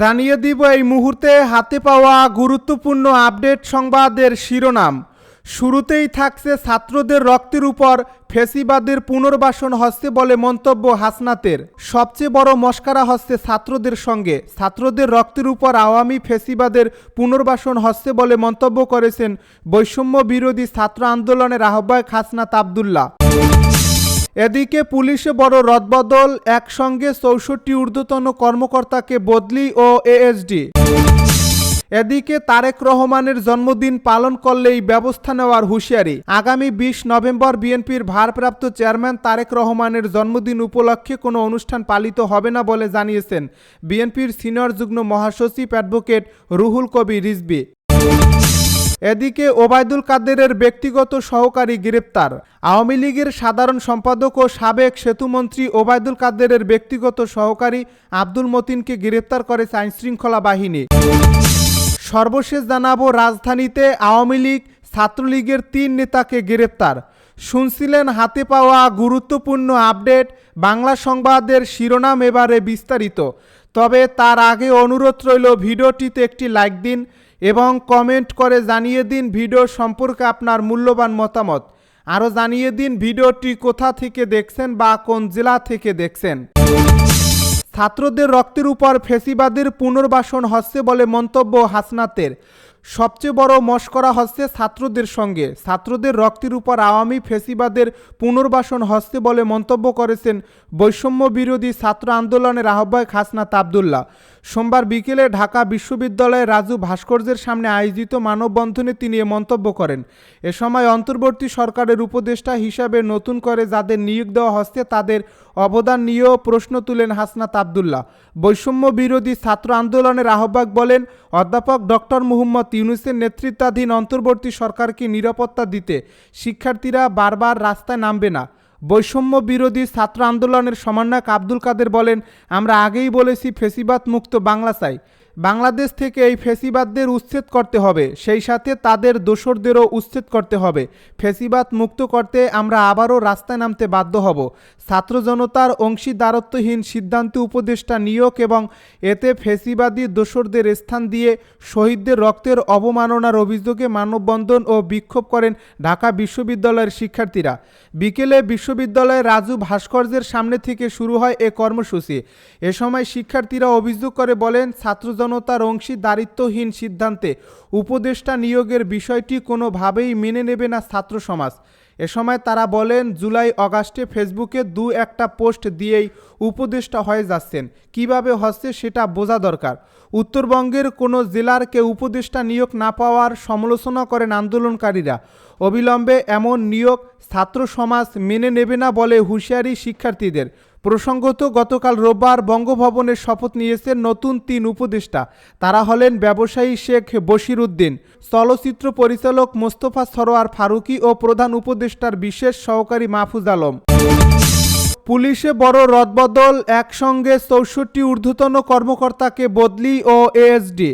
জানিয়ে দিব এই মুহূর্তে হাতে পাওয়া গুরুত্বপূর্ণ আপডেট সংবাদের শিরোনাম। শুরুতেই থাকছে ছাত্রদের রক্তের উপর ফেসিবাদের পুনর্বাসন হচ্ছে বলে মন্তব্য হাসনাতের। সবচেয়ে বড় মস্কারা হচ্ছে ছাত্রদের সঙ্গে। ছাত্রদের রক্তের উপর আওয়ামী ফেসিবাদের পুনর্বাসন হচ্ছে বলে মন্তব্য করেছেন বৈষম্য বিরোধী ছাত্র আন্দোলনের আহ্বায়ক হাসনাত আবদুল্লাহ। এদিকে পুলিশে বড় রদবদল, একসঙ্গে চৌষট্টি ঊর্ধ্বতন কর্মকর্তাকে বদলি ও এএসডি। এদিকে তারেক রহমানের জন্মদিন পালন করলেই ব্যবস্থা নেওয়ার হুঁশিয়ারি। আগামী বিশ নভেম্বর বিএনপির ভারপ্রাপ্ত চেয়ারম্যান তারেক রহমানের জন্মদিন উপলক্ষে কোনো অনুষ্ঠান পালিত হবে না বলে জানিয়েছেন বিএনপির সিনিয়র যুগ্ম মহাসচিব অ্যাডভোকেট রুহুল কবি রিজবি এদিকে ওবায়দুল কাদেরের ব্যক্তিগত সহকারী গ্রেপ্তার। আওয়ামী লীগের সাধারণ সম্পাদক ও সাবেক সেতুমন্ত্রী ওবায়দুল কাদেরের ব্যক্তিগত সহকারী আব্দুল মতিনকে গ্রেপ্তার করেছে আইনশৃঙ্খলা বাহিনী। সর্বশেষ জানাব রাজধানীতে আওয়ামী লীগ ছাত্রলীগের তিন নেতাকে গ্রেপ্তার। শুনছিলেন হাতে পাওয়া গুরুত্বপূর্ণ আপডেট, বাংলা সংবাদের শিরোনাম এবারে বিস্তারিত। তবে তার আগে অনুরোধ রইল ভিডিওটিতে একটি লাইক দিন এবং কমেন্ট করে জানিয়ে দিন ভিডিও সম্পর্কে আপনার মূল্যবান মতামত। আরও জানিয়ে দিন ভিডিওটি কোথা থেকে দেখছেন বা কোন জেলা থেকে দেখছেন। ছাত্রদের রক্তের উপর ফেসিবাদের পুনর্বাসন হচ্ছে বলে মন্তব্য হাসনাতের। সবচেয়ে বড় মস্করা হচ্ছে ছাত্রদের সঙ্গে। ছাত্রদের রক্তের উপর আওয়ামী ফেসিবাদের পুনর্বাসন হচ্ছে বলে মন্তব্য করেছেন বৈষম্য বিরোধী ছাত্র আন্দোলনের আহ্বায়ক হাসনাত আবদুল্লাহ। সোমবার বিকেলে ঢাকা বিশ্ববিদ্যালয়ে রাজু ভাস্কর্যের সামনে আয়োজিত মানববন্ধনে তিনি এ মন্তব্য করেন। এ সময় অন্তর্বর্তী সরকারের উপদেষ্টা হিসাবে নতুন করে যাদের নিয়োগ দেওয়া হচ্ছে তাদের অবদান নিয়েও প্রশ্ন তুলেন হাসনাত আবদুল্লাহ। বৈষম্য বিরোধী ছাত্র আন্দোলনের আহ্বায়ক বলেন, অধ্যাপক ডক্টর মুহম্মদ ইউনুসের নেতৃত্বাধীন অন্তর্বর্তী সরকারকে নিরাপত্তা দিতে শিক্ষার্থীরা বারবার রাস্তায় নামবে না। বৈষম্য বিরোধী ছাত্র আন্দোলনের সমন্বয়ক আব্দুল কাদের বলেন, আমরা আগেই বলেছি ফেসিবাদ মুক্ত বাংলা চাই। বাংলাদেশ থেকে এই ফেসিবাদদের উচ্ছেদ করতে হবে, সেই সাথে তাদের দোসরদেরও উচ্ছেদ করতে হবে। ফেসিবাদ মুক্ত করতে আমরা আবারও রাস্তায় নামতে বাধ্য হব। ছাত্র জনতার অংশীদারত্বহীন সিদ্ধান্ত উপদেষ্টা নিয়োগ এবং এতে ফেসিবাদী দোসরদের স্থান দিয়ে শহীদদের রক্তের অবমাননার অভিযোগে মানববন্ধন ও বিক্ষোভ করেন ঢাকা বিশ্ববিদ্যালয়ের শিক্ষার্থীরা। বিকেলে বিশ্ববিদ্যালয়ের রাজু ভাস্কর্যের সামনে থেকে শুরু হয় এ কর্মসূচি। এ সময় শিক্ষার্থীরা অভিযোগ করে বলেন, ছাত্র জনতার অংশীদারিত্বহীন সিদ্ধান্তে উপদেষ্টা নিয়োগের বিষয়টি কোনোভাবেই মেনে নেবে না ছাত্র সমাজ। এ সময় তারা বলেন, জুলাই, অগাস্টে ফেসবুকে দু একটা পোস্ট দিয়েই উপদেষ্টা হয়ে যাচ্ছেন। কীভাবে হচ্ছে সেটা বোঝা দরকার। উত্তরবঙ্গের কোনো জেলার কেউ উপদেষ্টা নিয়োগ না পাওয়ার সমালোচনা করেন আন্দোলনকারীরা। অবিলম্বে এমন নিয়োগ ছাত্র সমাজ মেনে নেবে না বলে হুঁশিয়ারি শিক্ষার্থীদের। প্রসঙ্গত, গতকাল রোববার বঙ্গভবনে শপথ নিয়েছেন নতুন তিন উপদেষ্টা। তারা হলেন ব্যবসায়ী শেখ বশির উদ্দিন, চলচ্চিত্র পরিচালক মোস্তফা সরোয়ার ফারুকি ও প্রধান উপদেষ্টার বিশেষ সহকারী মাহফুজ আলম। পুলিশে বড় রদবদল, একসঙ্গে চৌষট্টি ঊর্ধ্বতন কর্মকর্তাকে বদলি ও এএসডি।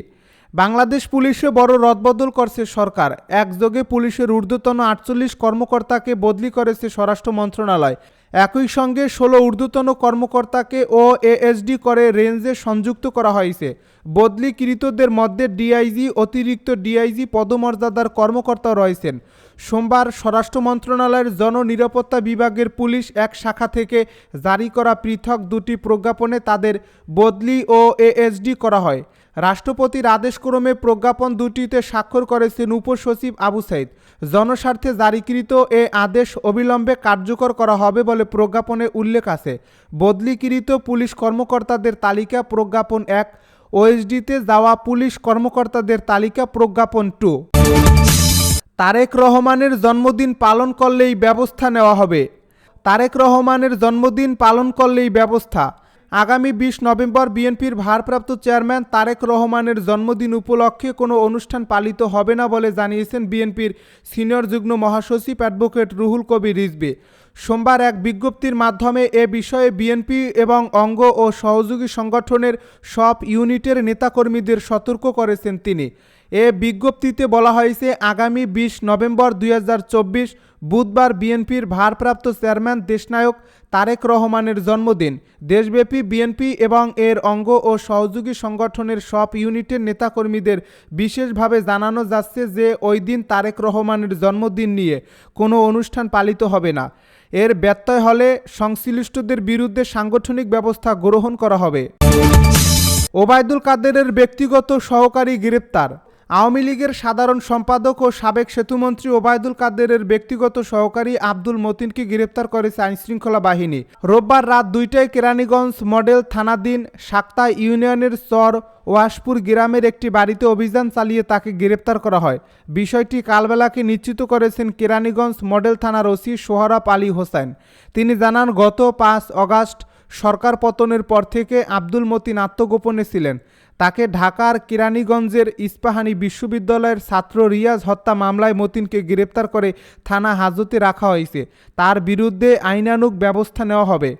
বাংলাদেশ পুলিশে বড় রদবদল করছে সরকার। একযোগে পুলিশের ঊর্ধ্বতন আটচল্লিশ কর্মকর্তাকে বদলি করেছে স্বরাষ্ট্র মন্ত্রণালয়। একই সঙ্গে ষোলো ঊর্ধ্বতন কর্মকর্তাকে ও এএসডি করে রেঞ্জে সংযুক্ত করা হয়েছে। বদলিকৃতদের মধ্যে ডিআইজি অতিরিক্ত ডিআইজি পদমর্যাদার কর্মকর্তা রয়েছেন। সোমবার স্বরাষ্ট্র মন্ত্রণালয়ের জননিরাপত্তা বিভাগের পুলিশ এক শাখা থেকে জারি করা পৃথক দুটি প্রজ্ঞাপনে তাদের বদলি ও এএসডি করা হয়। রাষ্ট্রপতির আদেশক্রমে প্রজ্ঞাপন দুটিতে স্বাক্ষর করেছেন উপসচিব আবু সাইদ। জনস্বার্থে জারিকৃত এ আদেশ অবিলম্বে কার্যকর করা হবে বলে প্রজ্ঞাপনে উল্লেখ আছে। বদলিকৃত পুলিশ কর্মকর্তাদের তালিকা প্রজ্ঞাপন এক, ওএসডিতে যাওয়া পুলিশ কর্মকর্তাদের তালিকা প্রজ্ঞাপন টু। তারেক রহমানের জন্মদিন পালন করলেই ব্যবস্থা নেওয়া হবে। তারেক রহমানের জন্মদিন পালন করলেই ব্যবস্থা। আগামী বিশ নভেম্বর বিএনপির ভারপ্রাপ্ত চেয়ারম্যান তারেক রহমানের জন্মদিন উপলক্ষে কোনো অনুষ্ঠান পালিত হবে না বলে জানিয়েছেন বিএনপির সিনিয়র যুগ্ম মহাসচিব অ্যাডভোকেট রুহুল কবির রিজবি সোমবার এক বিজ্ঞপ্তির মাধ্যমে এ বিষয়ে বিএনপি এবং অঙ্গ ও সহযোগী সংগঠনের সব ইউনিটের নেতাকর্মীদের সতর্ক করেছেন তিনি। এ বিজ্ঞপ্তিতে বলা হয়েছে, আগামী বিশ নভেম্বর দুই হাজার চব্বিশ বুধবার বিএনপির ভারপ্রাপ্ত চেয়ারম্যান দেশনায়ক তারেক রহমানের জন্মদিন। দেশব্যাপী বিএনপি এবং এর অঙ্গ ও সহযোগী সংগঠনের সব ইউনিটের নেতাকর্মীদের বিশেষভাবে জানানো যাচ্ছে যে, ওই দিন তারেক রহমানের জন্মদিন নিয়ে কোনো অনুষ্ঠান পালিত হবে না। এর ব্যত্যয় হলে সংশ্লিষ্টদের বিরুদ্ধে সাংগঠনিক ব্যবস্থা গ্রহণ করা হবে। ওবায়দুল কাদেরের ব্যক্তিগত সহকারী গ্রেপ্তার। আওয়ামী লীগের সাধারণ সম্পাদক ও সাবেক সেতুমন্ত্রী ওবায়দুল কাদেরের ব্যক্তিগত সহকারী আব্দুল মতিনকে গ্রেপ্তার করেছে আইনশৃঙ্খলা বাহিনী। রোববার রাত দুইটায় কেরানীগঞ্জ মডেল থানাধীন সাক্তা ইউনিয়নের চর ওয়াশপুর গ্রামের একটি বাড়িতে অভিযান চালিয়ে তাকে গ্রেপ্তার করা হয়। বিষয়টি কালবেলাকে নিশ্চিত করেছেন কেরানীগঞ্জ মডেল থানার ওসি সোহরাব আলী হোসেন। তিনি জানান, গত পাঁচ অগাস্ট সরকার পতনের পর থেকে আব্দুল মতিন আত্মগোপনে ছিলেন। তাকে ঢাকার কিরানীগঞ্জের ইস্পাহানি বিশ্ববিদ্যালয়ের ছাত্র রিয়াজ হত্যা মামলায় মতিনকে গ্রেপ্তার করে থানা হাজতে রাখা হয়েছে। তার বিরুদ্ধে আইনানুগ ব্যবস্থা নেওয়া হবে।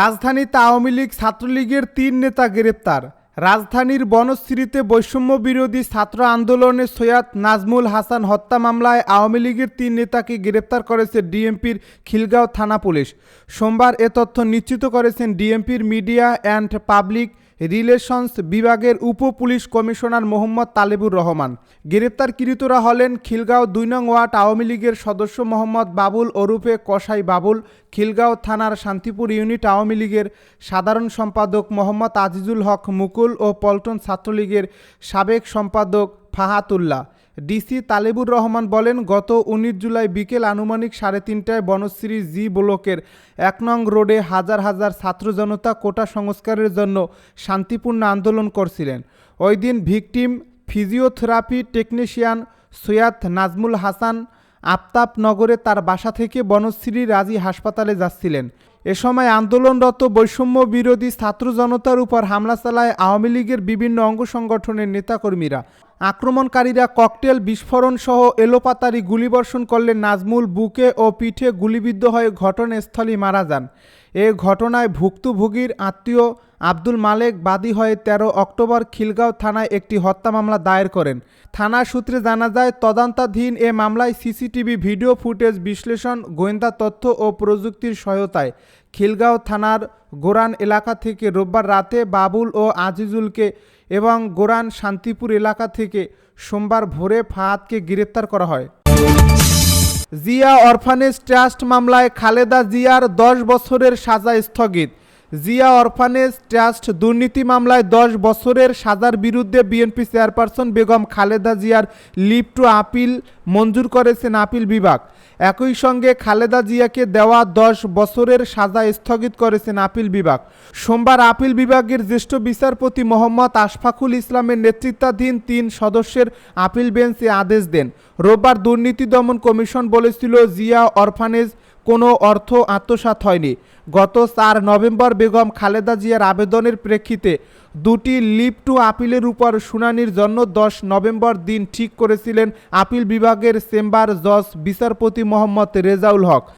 রাজধানীতে আওয়ামী লীগ ছাত্রলীগের তিন নেতা গ্রেপ্তার। রাজধানীর বনশ্রীতে বৈষম্য বিরোধী ছাত্র আন্দোলনে সৈয়দ নাজমুল হাসান হত্যা মামলায় আওয়ামী লীগের তিন নেতাকে গ্রেপ্তার করেছে ডিএমপির খিলগাঁও থানা পুলিশ। সোমবার এ তথ্য নিশ্চিত করেছেন ডিএমপির মিডিয়া অ্যান্ড পাবলিক রিলেশনস বিভাগের উপ পুলিশ কমিশনার মোহাম্মদ তালেবুর রহমান। গ্রেপ্তারকৃতরা হলেন খিলগাঁও দুই নং ওয়ার্ড আওয়ামী লীগের সদস্য মোহাম্মদ বাবুল ওরুফে কসাই বাবুল, খিলগাঁও থানার শান্তিপুর ইউনিট আওয়ামী লীগের সাধারণ সম্পাদক মোহাম্মদ আজিজুল হক মুকুল ও পল্টন ছাত্রলীগের সাবেক সম্পাদক ফাহাতুল্লাহ। ডিসি তালেবুর রহমান বলেন, গত উনিশ জুলাই বিকেল আনুমানিক সাড়ে তিনটায় বনশ্রী জি ব্লকের এক নং রোডে হাজার হাজার ছাত্র জনতা কোটা সংস্কারের জন্য শান্তিপূর্ণ আন্দোলন করছিলেন। ওই দিন victim, physiotherapy technician Syed Nazmul Hasan আফতাবনগরে তার বাসা থেকে বনশ্রী রাজি হাসপাতালে যাচ্ছিলেন। এ সময় আন্দোলনরত বৈষম্য বিরোধী ছাত্র জনতার উপর হামলা চালায় আওয়ামী লীগের বিভিন্ন অঙ্গ সংগঠনের নেতাকর্মীরা। আক্রমণকারীরা ককটেল বিস্ফোরণ সহ এলোপাতারি গুলিবর্ষণ করলে নাজমুল বুকে ও পিঠে গুলিবিদ্ধ হয়ে ঘটনাস্থলেই মারা যান। এ ঘটনায় ভুক্তভোগীর আত্মীয় আব্দুল মালেক বাদী হয়ে ১৩ অক্টোবর খিলগাঁও থানায় একটি হত্যা মামলা দায়ের করেন। থানা সূত্রে জানা যায়, তদন্তাধীন এ মামলায় সিসিটিভি ভিডিও ফুটেজ বিশ্লেষণ, গোয়েন্দা তথ্য ও প্রযুক্তির সহায়তায় খিলগাঁও থানার গোরান এলাকা থেকে রোববার রাতে বাবুল ও আজিজুলকে এবং গোরান শান্তিপুর এলাকা থেকে সোমবার ভোরে ফাহাদকে গ্রেপ্তার করা হয়। জিয়া অরফানেজ ট্রাস্ট মামলায় খালেদা জিয়ার দশ বছরের সাজা স্থগিত। জিয়া অরফানেজ ট্রাস্ট দুর্নীতি মামলায় দশ বছরের সাজার বিরুদ্ধে বিএনপি চেয়ারপারসন বেগম খালেদা জিয়ার লিভ টু আপিল মঞ্জুর করেছেন আপিল বিভাগ। একই সঙ্গে খালেদা জিয়াকে দেওয়া দশ বছরের সাজা স্থগিত করেছেন আপিল বিভাগ। সোমবার আপিল বিভাগের জ্যেষ্ঠ বিচারপতি মোহাম্মদ আশফাকুল ইসলামের নেতৃত্বাধীন তিন সদস্যের আপিল বেঞ্চে আদেশ দেন। রোববার দুর্নীতি দমন কমিশন বলেছিল, জিয়া অরফানেজ কোনো অর্থ আত্মসাত হয়নি। গত চার নভেম্বর বেগম খালেদা জিয়ার আবেদনের প্রেক্ষিতে দুটি লিপ টু আপিলের উপর শুনানির জন্য দশ নভেম্বর দিন ঠিক করেছিলেন আপিল বিভাগের চেম্বার জজ বিচারপতি মোহাম্মদ রেজাউল হক।